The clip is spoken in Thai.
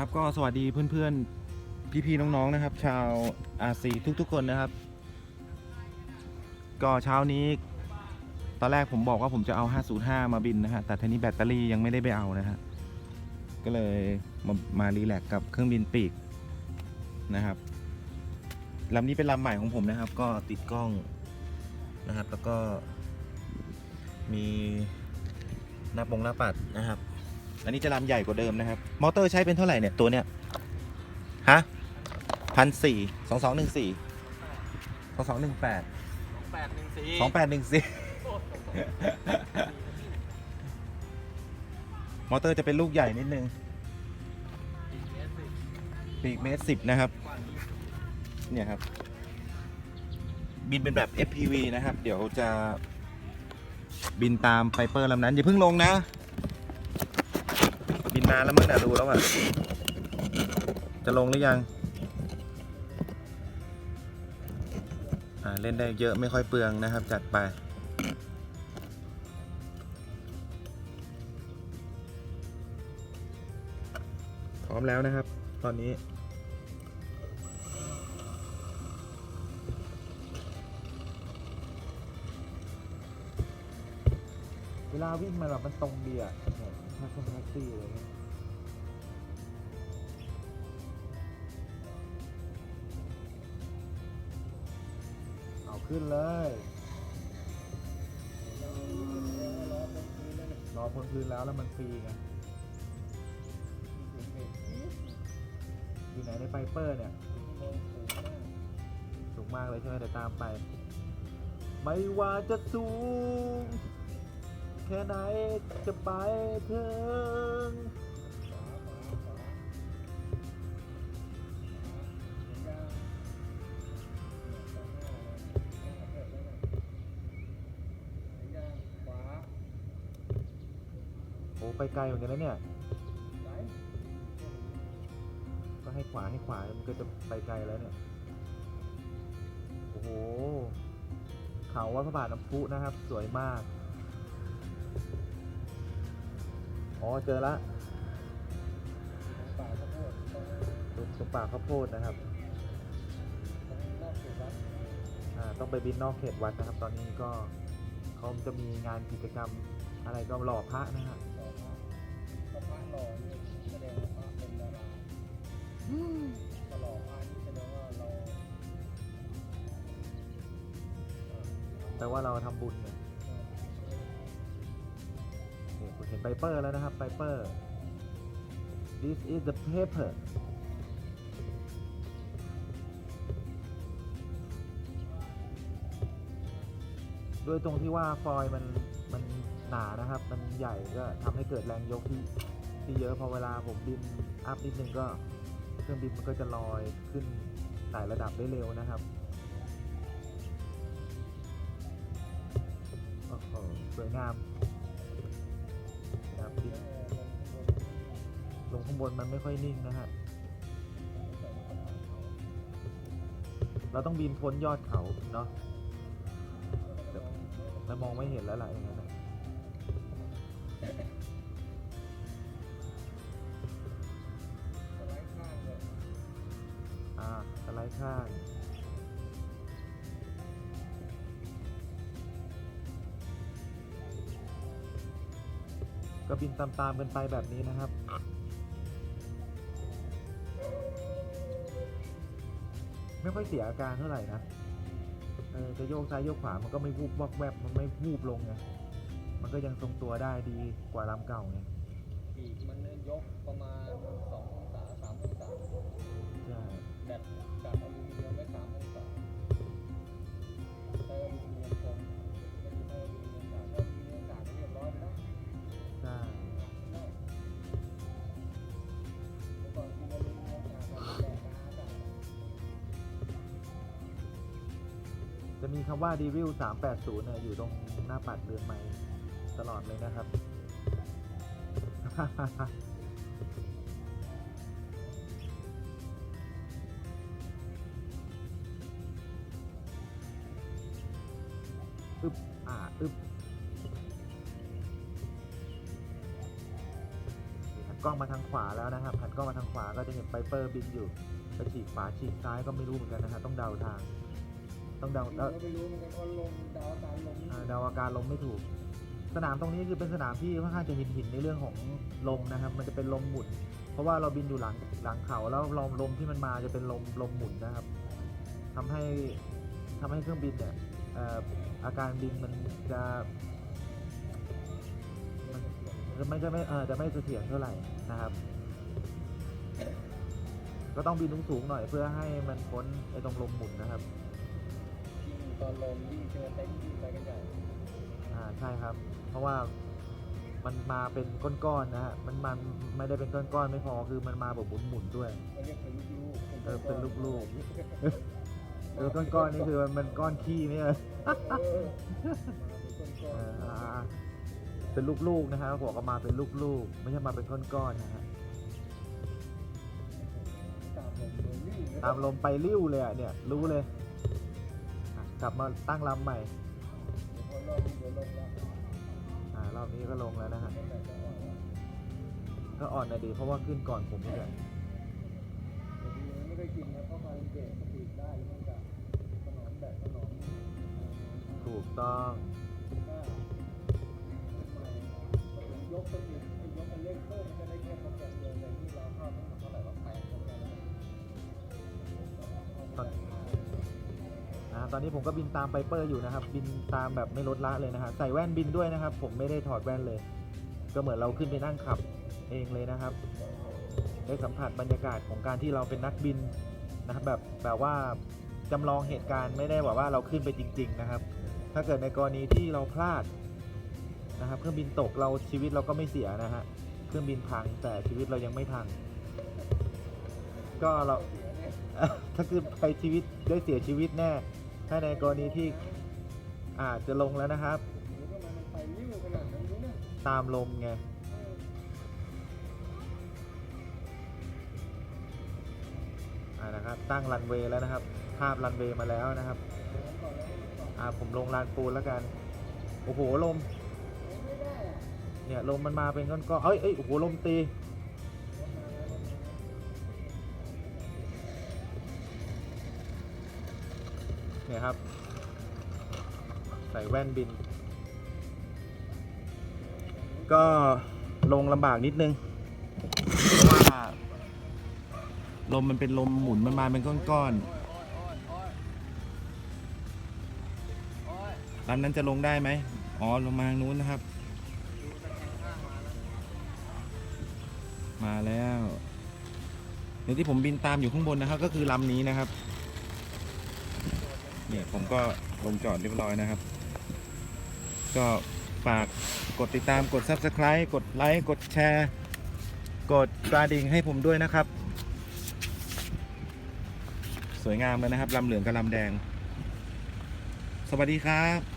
ครับก็สวัสดีเพื่อนๆ พี่ๆ น้องๆ นะครับ ชาวอาซีทุกๆ คนนะครับ ก็เช้านี้ ตอนแรกผมบอกว่าผมจะเอา 505 มาบินนะฮะ แต่ทีนี้แบตเตอรี่ยังไม่ได้ไปเอานะฮะ ก็เลยมามารีแลกกับเครื่องบินปีกนะครับลำนี้เป็นลำใหม่ของผมนะครับ ก็ติดกล้องนะครับ แล้วก็มีหน้าปงหน้าปัดนะครับ อันนี้จะลำใหญ่กว่าเดิมนะครับ มอเตอร์ใช้เป็นเท่าไหร่เนี่ยตัวเนี้ย ฮะพันสี่สองสองหนึ่งสี่สองสองหนึ่งแปดแปดหนึ่งสี่สองแปดหนึ่งสี่มอเตอร์จะเป็นลูกใหญ่นิดนึงปีกเมตรสิบนะครับ เนี่ยครับ บินเป็นแบบ FPV นะครับ เดี๋ยวจะบินตามไฟเปอร์ลำนั้น อย่าเพิ่งลงนะบิ นานแล้วมั้งเนี่ยดูแล้วอะ จะลงหรือยัง อ่าเล่นได้เยอะไม่ค่อยเปลืองนะครับ จัดไป พร้อมแล้วนะครับ ตอนนี้เวลาวิ่งมันแบบมันตรงดีอะถ้าคนแท็กซี่เงี้ย เอาขึ้นเลย รอพ้นพื้นแล้วแล้วมันฟรีไงอยู่ไหนในไฟเปอร์เนี่ย สูงมากเลยใช่ไหมเดี๋ยวตามไป ไม่ว่าจะสูง แค่ไหนจะไปถึง อ้ไปไกลเหมือนกันแล้วเนี่ยก็ให้ขวาให้ขวามันก็จะไปไกลแล้วเนี่ยโอ้โหเขาวัดพระบาทน้ำพุนะครับ สวยมากอ๋อเจอละตรงตรงป่าข้าวโพดนะครับต้องไปบินนอกเขตวัดนะครับ ตอนนี้ก็เขาจะมีงานกิจกรรมอะไรก็หล่อพระนะครับ ฮะแต่ว่าเราทำบุญเนี่ยนี่ผมเห็นไ i เปอร์แล้วนะครับไ i เปอร์ this is the paper ด้วยตรงที่ว่าฟอยล์มันมันหนานะครับ มันใหญ่ก็ทำให้เกิดแรงยกที่ ที่เยอะพอเวลาผมบินอัพนิดนึงก็เครื่องบินมันก็จะลอยขึ้นไต่ระดับได้เร็วนะครับโอ้โหสวยงามนะครับบินลงข้างบนมันไม่ค่อยนิ่งนะฮะเราต้องบินพ้นยอดเขาเนาะแล้วมองไม่เห็นแล้วล่ะอย่างนั้นนะ สไลด์ข้างก็บินตามๆกันไปแบบนี้นะครับไม่ค่อยเสียอาการเท่าไหร่นะเออจะโยกซ้ายโยกขวา มันก็ไม่วูบวอกแวบ มันไม่วูบลงไง มันก็ยังทรงตัวได้ดีกว่าลำเก่าไงปีกมันยกประมาณสององศาสามองศา แบตจากอลูมิเนียมไว้สามองศาเติมอลูมิเนียมคงไม่ได้เติมอลูมิเนียมกากเติมอลูมิเนียมกากเรียบร้อยไปแล้วใช่เมื่อก่อนกินอลูมิเนียมกากแบบแดกกาอากาศจะมีคำว่า d e v i l 380เนี่ยอยู่ตรงหน้าปัดเรือนไม้ตลอดเลยนะครับ อึบอ่าอึบนี่ครับกล้องมาทางขวาแล้วนะครับหันกล้องมาทางขวาก็จะเห็นไฟเปอร์บินอยู่ไปฉีกขวาฉีกซ้ายก็ไม่รู้เหมือนกันนะฮะต้องเดาทาง ต้องเดาเราเดาไม่รู้เหมือนกันว่าลงดาวตามลงอ่าเดาอาการลมไม่ถูก สนามตรงนี้คือเป็นสนามที่ค่อนข้างจะหินหินๆในเรื่องของลมนะครับ มันจะเป็นลมหมุนเพราะว่าเราบินอยู่หลังหลังเขาแล้วลมลมที่มันมาจะเป็นลมลมหมุนนะครับทำให้ทำให้เครื่องบินเนี่ยเอ่ออาการบินมันจะมันจะไม่จะไม่เออจะไม่เสถียรเท่าไหร่นะครับ ก็ต้องบินสูงๆหน่อยเพื่อให้มันพ้นไอ้ตรงลมหมุนนะครับยิ่งตอนลงยิ่งเจอเต็นท์ยิ่งไปกันใหญ่อ่าใช่ครับ เพราะว่ามันมาเป็นก้อนๆนะฮะ มันมันไม่ได้เป็นก้อนๆไม่พอคือมันมาแบบหมุนๆด้วยเขาเรียกเป็นลูกๆเออเป็นลูก เออก้อนๆนี่คือมันมันก้อนขี้เนี่ย เออเป็นก้เออนออ่าอ่าเป็นลูกๆนะฮะบอกออกมาเป็นลูกๆ ไม่ใช่มาเป็นก้อนๆนะฮะตามลมโดยวิ่งตามลมไปริ้วเลยอะเนี่ย รู้เลยอะกลับมาตั้งลำใหม่พอรอบนี้เดี๋ยวลงแล้วอ่ารอบนี้ก็ลงแล้วนะฮะตั้งแต่จะออกแล้วก็อ่อนนะดีเพราะว่าขึ้นก่อนผมนี่แหละ ทีนี้ไม่ได้กินนะเพราะมันเบรกสปีดได้แล้วมันจะถนอมแบบถนอมถูกต้องถ้ายกสปีดไอ้ยกอันเร่งเพิ่มมันจะได้แค่โปรแกรมเดียวแต่ที่เราเข้าต้องทำเท่าไหร่ว่าแปดโปรแกรมแล้วอ่าตอนนี้ผมก็บินตามไ i เปอร์อยู่นะครับ บินตามแบบไม่ลดละเลยนะฮะใส่แว่นบินด้วยนะครับ ผมไม่ได้ถอดแว่นเลย ก็เหมือนเราขึ้นไปนั่งขับเองเลยนะครับ ได้สัมผัสบรรยากาศของการที่เราเป็นนักบินนะครับแบบแบบว่าจำลองเหตุการณ์ไม่ได้แบบว่าเราขึ้นไปจริง ๆ นะครับ ถ้าเกิดในกรณีที่เราพลาดนะครับเครื่องบินตกเราชีวิตเราก็ไม่เสียนะฮะเครื่องบินพังแต่ชีวิตเรายังไม่พัง ก็เราถ้าคือไปชีวิตได้เสียชีวิตแน่ ถ้าในกรณีที่อาจจะลงแล้วนะครับ ตามลมไง ตั้งรันเวย์แล้วนะครับ ภาพรันเวย์มาแล้วนะครับ อ่าผมลงลานปูนแล้วกัน โอ้โหลม เนี่ยลมมันมาเป็นก้อนๆเอ้ยเอ้ยโอ้โหลมตี เนี่ยครับ ใส่แว่นบิน ก็ลงลำบากนิดนึง ลมมันเป็นลมหมุนมันมาเป็นก้อนๆลำนั้นจะลงได้ไหมอ๋อลงมาทางนู้นนะครับ มาแล้วเดี๋ยวที่ผมบินตามอยู่ข้างบนนะครับ ก็คือลำนี้นะครับ เนี่ยผมก็ลงจอดเรียบร้อยนะครับ ก็ฝากกดติดตามกด Subscribe กดไลค์กดแชร์ กดกระดิ่งให้ผมด้วยนะครับ สวยงามเลยนะครับลำเหลืองกับลำแดง สวัสดีครับ